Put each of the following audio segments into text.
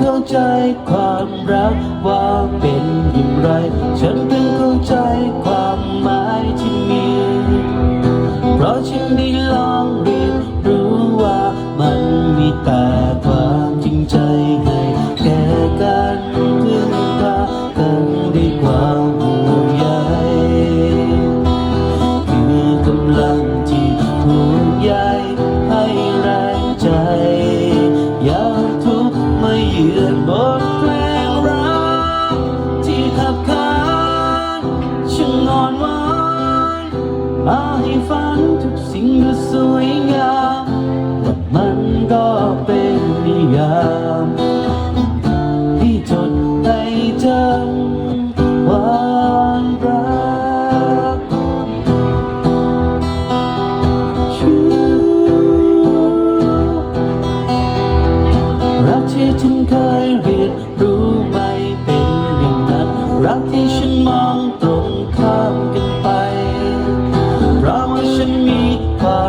เข้าใจความรักว่าเป็นอย่างไร ฉันเพิ่งเข้าใจความหมายที่มี เพราะฉันได้ มาเยือนบทเพลงรักที่ขับขานช่างอ่อนหวานมาให้ฝันทุกสิ่งดูสวยงาม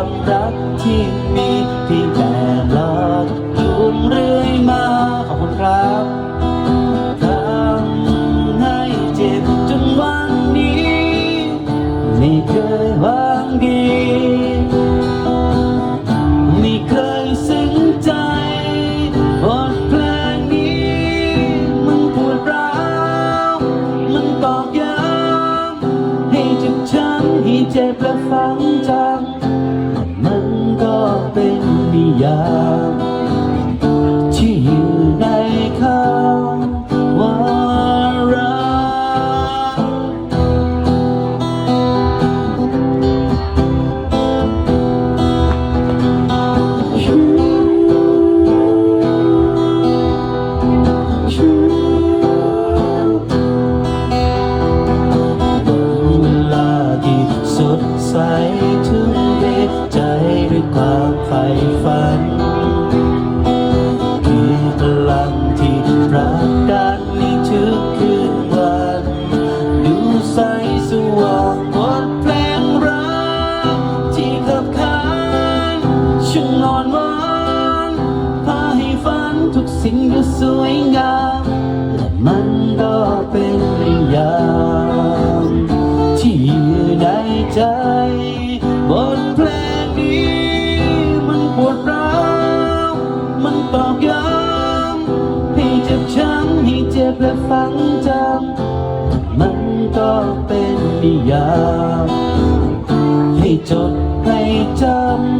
ความรักที่มีเพียงแต่หลอกลวงเรื่อยมา ขอบคุณครับทำให้เจ็บจนวันนี้ ไม่เคยหวังดี ไม่เคยซึ้งใจบทเพลงนี้ มันปวดร้าวมันตอกย้ำให้เจ็บช้ำให้เจ็บและฝังจำมันก็ เป็นนิยา ฝ่ฝัน คือพลังที่รักกันในทุกคืนวัน ดูใสสว่างบทเพลงรัก ที่ขับขานช่างนอนหวานพาให้ฝันทุกสิ่งดูสวยงามและมันก็เป็นนิยามที่อยู่ในใจบทเพล บอกย้ำให้เจ็บช้ำให้เจ็บและฝังจำมันก็เป็นนิยามให้จดให้จำ